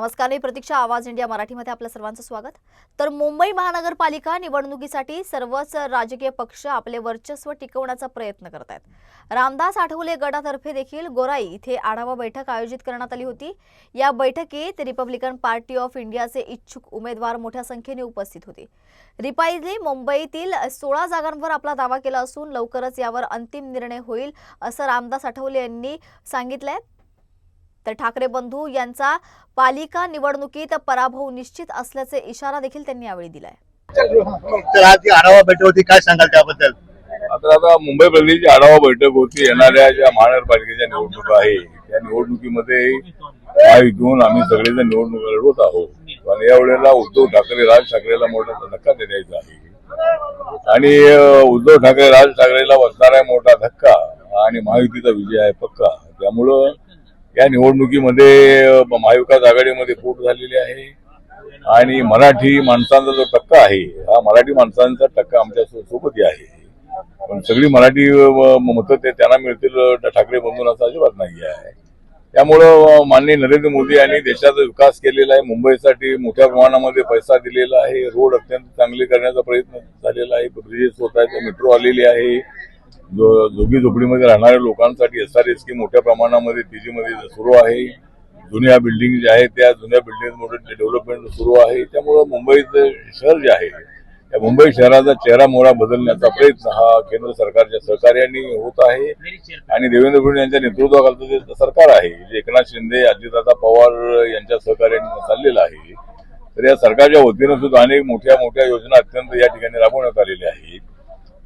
नमस्कार मी प्रतीक्षा आवाज इंडिया मराठीमध्ये आपलं सर्वांचं स्वागत. तर मुंबई महानगरपालिका निवडणुकीसाठी सर्वच राजकीय पक्ष आपले वर्चस्व टिकवण्याचा प्रयत्न करत आहेत रामदास आठवले गटातर्फे देखील गोराई इथे आढावा बैठक आयोजित करण्यात आली होती. या बैठकीत रिपब्लिकन पार्टी ऑफ इंडियाचे इच्छुक उमेदवार मोठ्या संख्येने उपस्थित होते. रिपाईने मुंबईतील सोळा जागांवर आपला दावा केला असून लवकरच यावर अंतिम निर्णय होईल असं रामदास आठवले यांनी सांगितलंय. तर ठाकरे बंधू यांचा पालिका निवडणुकीत पराभव निश्चित असल्याचे इशारा देखील त्यांनी यावेळी दिलाय. तर आज आढावा बैठक होती काय सांगाल त्याबद्दल? आता आता मुंबई प्रदेशची आढावा बैठक होती येणाऱ्या ज्या महानगरपालिकेच्या निवडणुका आहे त्या निवडणुकीमध्ये महायुतीहून आम्ही सगळेजण निवडणूक लढवत आहोत. पण या वेळेला उद्धव ठाकरे राज ठाकरेला मोठा धक्का द्यायचा आहे. आणि उद्धव ठाकरे राज ठाकरेला बसणार आहे मोठा धक्का आणि महायुतीचा विजय आहे पक्का. त्यामुळं या निवडणुकीमध्ये महाविकास आघाडीमध्ये फूट झालेली आहे. आणि मराठी माणसांचा जो टक्का आहे हा मराठी माणसांचा टक्का आमच्या सोबतही आहे. पण सगळी मराठी मतं ते त्यांना मिळतील ठाकरे बंधून असं अजिबात नाही आहे त्यामुळं माननीय नरेंद्र मोदी यांनी देशाचा विकास केलेला आहे मुंबईसाठी मोठ्या प्रमाणामध्ये पैसा दिलेला आहे रोड अत्यंत चांगले करण्याचा प्रयत्न झालेला आहे ब्रिजेस होत आहेत मेट्रो आलेली आहे. जो जोगी झोपडीमध्ये राहणाऱ्या लोकांसाठी एस आर एस की मोठ्या प्रमाणामध्ये तेजीमध्ये सुरू आहे. जुन्या बिल्डिंग ज्या आहेत त्या जुन्या बिल्डिंगमध्ये डेव्हलपमेंट सुरू आहे. त्यामुळं मुंबईचं शहर जे आहे त्या मुंबई शहराचा चेहरा मोहरा बदलण्याचा प्रयत्न हा केंद्र सरकारच्या सहकार्याने होत आहे. आणि देवेंद्र फडणवीस यांच्या नेतृत्वाखालचं जे सरकार आहे जे एकनाथ शिंदे अजितदादा पवार यांच्या सहकार्याने चाललेलं आहे तर या सरकारच्या वतीनं सुद्धा अनेक मोठ्या मोठ्या योजना अत्यंत या ठिकाणी राबवण्यात आलेल्या आहेत.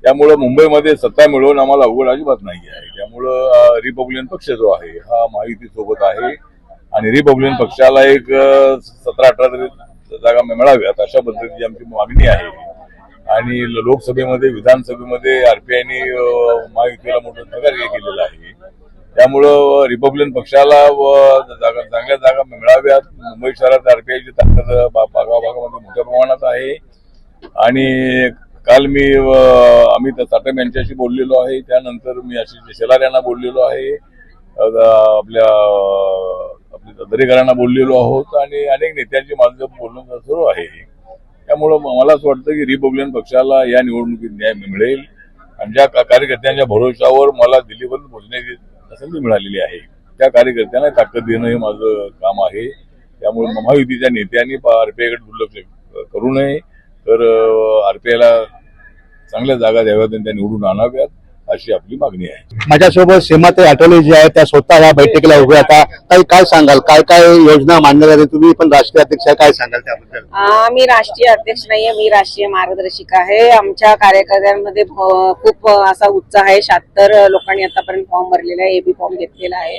त्यामुळं मुंबईमध्ये सत्ता मिळवून आम्हाला अवघड अजिबात नाही आहे. त्यामुळं रिपब्लिकन पक्ष जो आहे हा महायुती सोबत आहे. आणि रिपब्लिकन पक्षाला एक सतरा अठरा तरी जागा मिळाव्यात अशा पद्धतीची आमची मागणी आहे. आणि ल- लोकसभेमध्ये विधानसभेमध्ये आरपीआयने महायुतीला मोठं सहकार्य केलेलं आहे. त्यामुळं रिपब्लिकन पक्षाला व जागा चांगल्या जागा मिळाव्यात. मुंबई शहरात आरपीआयची ताकद भागाभागामध्ये भागा- भागामध्ये मोठ्या प्रमाणात आहे. आणि काल मी अमित साटम यांच्याशी बोललेलो आहे. त्यानंतर मी आशिष शेलार यांना बोललेलो आहे. आपल्या आपल्या दरेकरांना बोललेलो आहोत आणि अनेक नेत्यांची माझं बोलणं सुरू आहे. त्यामुळं मला असं वाटतं की रिपब्लिकन पक्षाला या निवडणुकीत न्याय मिळेल आणि ज्या का- कार्यकर्त्यांच्या भरोशावर मला दिल्लीपर्यंत पोहोचण्याची संधी मिळालेली आहे त्या कार्यकर्त्यांना ताकद देणं हे माझं काम आहे. त्यामुळे महायुतीच्या नेत्यांनी आरपीआयकडे दुर्लक्ष करू नये. तर आरपीआयला चांगल्या जागा द्याव्यात आणि त्या निवडून आणाव्यात अशी आपली मागणी आहे. माझ्यासोबत सीमाताई आठवले जे आहे त्या स्वतः या बैठकीला उभ्या आता काही काय सांगाल? काय काय योजना मांडण्यात आली तुम्ही पण राष्ट्रीय अध्यक्ष आहे. काय सांगाल त्याबद्दल? आ, मी राष्ट्रीय अध्यक्ष नाहीये मी राष्ट्रीय मार्गदर्शिका आहे. आमच्या कार्यकर्त्यांमध्ये खूप असा उत्साह आहे. शहात्तर लोकांनी आतापर्यंत फॉर्म भरलेला आहे एबी फॉर्म घेतलेला आहे.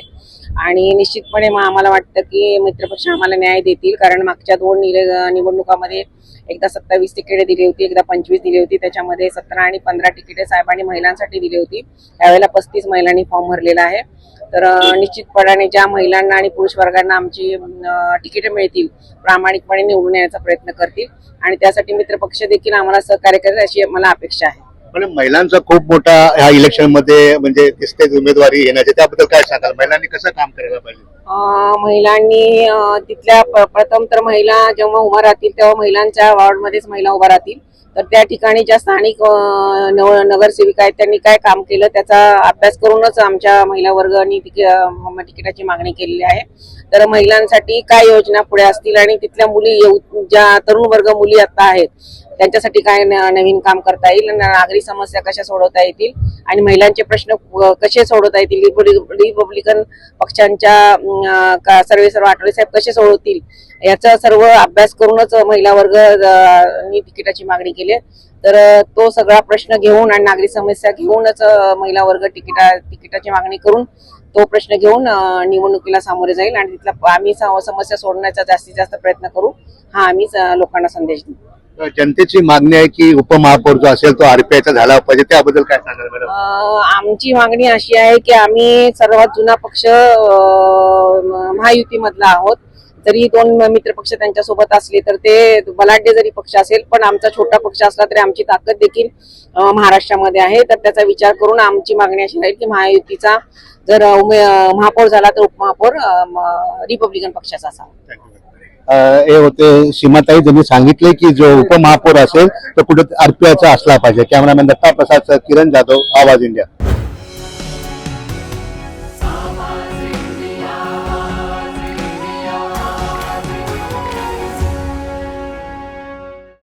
आणि निश्चितपणे मग आम्हाला वाटतं की मित्रपक्ष आम्हाला न्याय देतील कारण मागच्या दोन निर- निवडणुकामध्ये एकदा सत्तावीस तिकिटे दिली होती एकदा पंचवीस दिली होती त्याच्यामध्ये सतरा आणि पंधरा तिकिटे साहेबांनी महिलांसाठी दिली होती. त्यावेळेला पस्तीस महिलांनी फॉर्म भरलेला आहे. तर निश्चितपणाने ज्या महिलांना आणि पुरुष वर्गांना आमची तिकिटे मिळतील प्रामाणिकपणे निवडून येण्याचा प्रयत्न करतील. आणि त्यासाठी मित्रपक्ष देखील आम्हाला सहकार्य करेल अशी मला अपेक्षा आहे. पण महिलांचा खूप मोठा ह्या इलेक्शनमध्ये म्हणजे दिसते उमेदवारी येण्याचे. त्याबद्दल काय सांगाल? महिलांनी कसं काम करायला पाहिजे? महिलांनी तिथल्या प- प्रथम तर महिला जेव्हा उभा राहतील तेव्हा महिलांच्या वॉर्डमध्येच महिला उभा राहतील. तर त्या ठिकाणी ज्या स्थानिक अ, नव- नगरसेविका आहेत त्यांनी काय काम केलं त्याचा अभ्यास करूनच आमच्या महिला वर्गाने तिक- तिकिटाची मागणी केलेली आहे. तर महिलांसाठी काय योजना पुढे असतील आणि तिथल्या मुली येऊ ज्या तरुण वर्ग मुली आता आहेत त्यांच्यासाठी काय न- नवीन काम करता येईल नागरी समस्या कशा सोडवता येतील? आणि महिलांचे प्रश्न कसे सोडवता येतील? रिपब्लिक- रिपब्लिकन पक्षांच्या सर्वे सर्व आठवले साहेब कसे सोडवतील? याचा सर्व अभ्यास करूनच महिला वर्ग तिकिटाची मागणी केली तर तो सगळा प्रश्न घेऊन आणि नागरी समस्या घेऊनच महिला वर्ग तिकिटा तिकिटाची मागणी करून तो प्रश्न घेऊन निवडणुकीला सामोरे जाईल. आणि तिथला आम्ही सम- समस्या सोडण्याचा जास्तीत जास्त प्रयत्न करू. हा आम्ही लोकांना संदेश देऊ. जनतेची मागणी आहे की उपमहापौर जो असेल तो आरपीआयचा झाला पाहिजे. त्याबद्दल काय सांगाल मॅडम? आमची मागणी अशी आहे की आम्ही सर्वात जुना पक्ष महायुतीमधला आहोत. जरी दोन मित्र पक्ष त्यांच्यासोबत असले तर ते बलाढ्य जरी पक्ष असेल पण आमचा छोटा पक्ष असला तरी आमची ताकद देखील महाराष्ट्रामध्ये आहे. तर त्याचा विचार करून आमची मागणी अशी राहील की महायुतीचा जर महापौर झाला तर उपमहापौर रिपब्लिकन पक्षाचा असावा. हे होते. सीमाताई त्यांनी सांगितले की जो उपमहापौर असेल तो कुठे आरपीआयचा असला पाहिजे. Cameraman Datta Prasad Kiran Jadhav Awaaz India.